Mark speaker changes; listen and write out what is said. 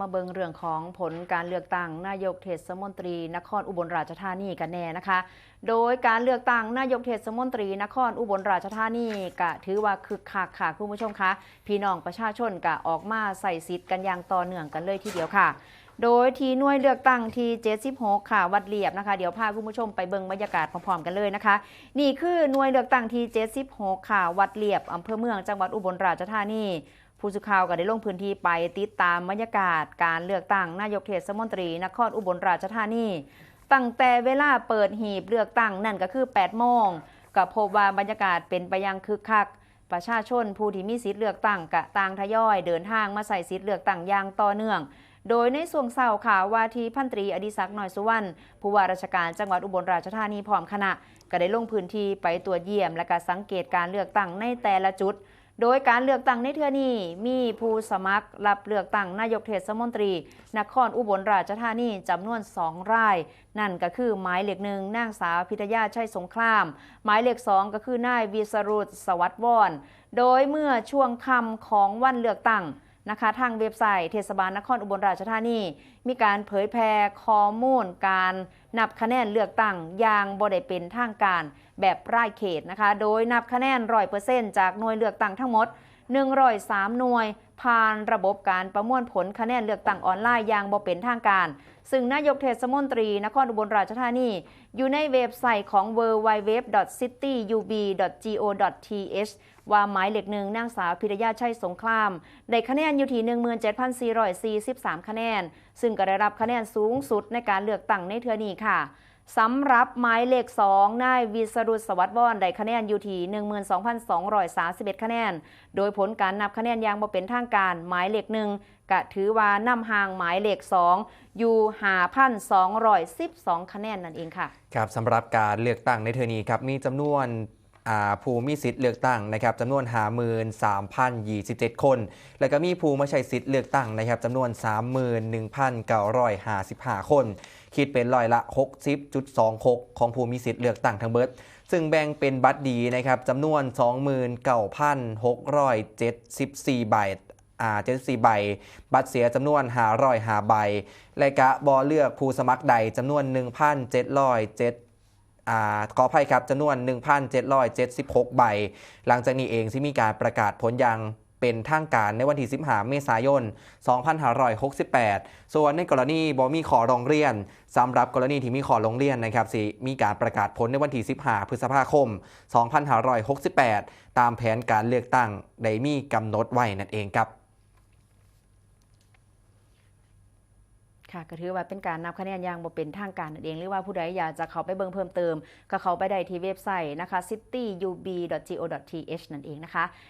Speaker 1: มาเบิงเรื่องของผลการเลือกตั้งนายกเทศมนตรี นครอุบลราชธานีกันแน่นะคะ โดยการเลือกตั้งนายกเทศมนตรี นครอุบลราชธานีก็ถือว่าคึกคักค่ะคุณผู้ชมคะพี่น้องประชาชนก็ออกมาใส่สิทธิ์กันอย่างต่อเนื่องกันเลยทีเดียวค่ะโดยที่หน่วยเลือกตั้งที่ 76 ค่ะ วัดเรียบนะคะ เดี๋ยวพาคุณผู้ชมไปเบิ่งบรรยากาศพร้อมๆกันเลยนะคะ นี่คือหน่วยเลือกตั้งที่ 76 ค่ะ วัดเรียบอำเภอเมืองจังหวัดอุบลราชธานี ผู้สื่อข่าวก็ได้ลงพื้นที่ไปติดตามบรรยากาศการเลือกตั้งนายกเทศมนตรีนครอุบลราชธานีตั้งแต่เวลาเปิดหีบเลือกตั้งนั่นก็คือ 8 โมงก็พบว่าบรรยากาศเป็นไปอยังคึกคัก ประชาชนผู้ที่มีสิทธิ์เลือกตั้งกะต่างทยอยเดินทางมาใส่สิทธิ์เลือกตั้งอย่างต่อเนื่อง โดยในส่วงเศร้าข่าวว่าที่พันตรีอดิศักดิ์หน่อยสุวรรณผู้ว่าราชการจังหวัดอุบลราชธานีพร้อมคณะ ก็ได้ลงพื้นที่ไปตรวจเยี่ยมและก็สังเกตการเลือกตั้งในแต่ละจุด โดยการเลือกตั้งในเทือนี้มีผู้สมัครรับเลือกตั้งนายกเทศมนตรี นครอุบลราชธานีจำนวนสองราย นั่นก็คือหมายเลขหนึ่งนางสาวพิทยาชัยสงคราม หมายเลขสองก็คือนายวีสรุตสวัสดิ์วอน โดยเมื่อช่วงค่ำของวันเลือกตั้ง นะคะ ทางเว็บไซต์เทศบาลนครอุบลราชธานี มีการเผยแพร่ข้อมูลการนับคะแนนเลือกตั้งอย่างบ่ได้เป็นทางการแบบรายเขตนะคะ โดยนับคะแนนร้อยเปอร์เซ็นต์จากหน่วยเลือกตั้งทั้งหมด 103 หน่วย ผ่านระบบการประมวลผลคะแนนเลือกตั้งออนไลน์อย่างบ่เป็นทางการ ซึ่งนายกเทศมนตรีนครอุบลราชธานี อยู่ในเว็บไซต์ของ www.cityub.go.th ว่าหมายเลขหนึ่งนางสาวพิรยาชัยสงคราม ได้คะแนนอยู่ที่ 17,443 คะแนน ซึ่งก็ได้รับคะแนนสูงสุดในการเลือกตั้งในเทือนี้ค่ะ สำหรับหมายเลข 2 นายวิสรุตสวัสดิ์วอนได้คะแนนอยู่ที่12,231 คะแนน โดยผลการนับคะแนนอย่างบ่เป็นทางการหมายเลขหนึ่งกะถือว่านำห่างหมายเลข 2 อยู่ 5,212 คะแนนนั่นเองค่ะ
Speaker 2: ครับสำหรับการเลือกตั้งในเทอนี้ครับมีจำนวน ผู้มีสิทธิ์เลือกตั้งนะครับจำนวน 53,027 คน แล้วก็มีผู้มาใช้สิทธิ์เลือกตั้งนะครับจำนวน 31,955 คน คิดเป็นร้อยละ 60.26 ของผู้มีสิทธิ์เลือกตั้งทั้งเบิด ซึ่งแบ่งเป็นบัตรดีนะครับจำนวน 29,674 ใบอ่า74ใบ บัตรเสียจำนวน505ใบ และกะบอเลือกผู้สมัครใดจำนวน 1,707อ่า ขออภัยครับจำนวน 1,776 ใบ หลังจากนี้เองที่มีการประกาศผลอย่างเป็นทางการในวันที่ 15 เมษายน 2568 ส่วนในกรณีบอมีขอร้องเรียนสำหรับกรณีที่มีขอร้องเรียนนะครับสิมีการประกาศผลในวันที่ 15 พฤษภาคม 2568 ตามแผนการเลือกตั้งได้มีกำหนดไว้นั่นเองครับ
Speaker 1: ค่ะก็ถือว่าเป็นการนับคะแนนอย่างบ่เป็นทางการนั่นเอง หรือว่าผู้ใดอยากจะเข้าไปเบิ่งเพิ่มเติม ก็เข้าไปได้ที่เว็บไซต์นะคะ cityub.go.th นั่นเองนะคะ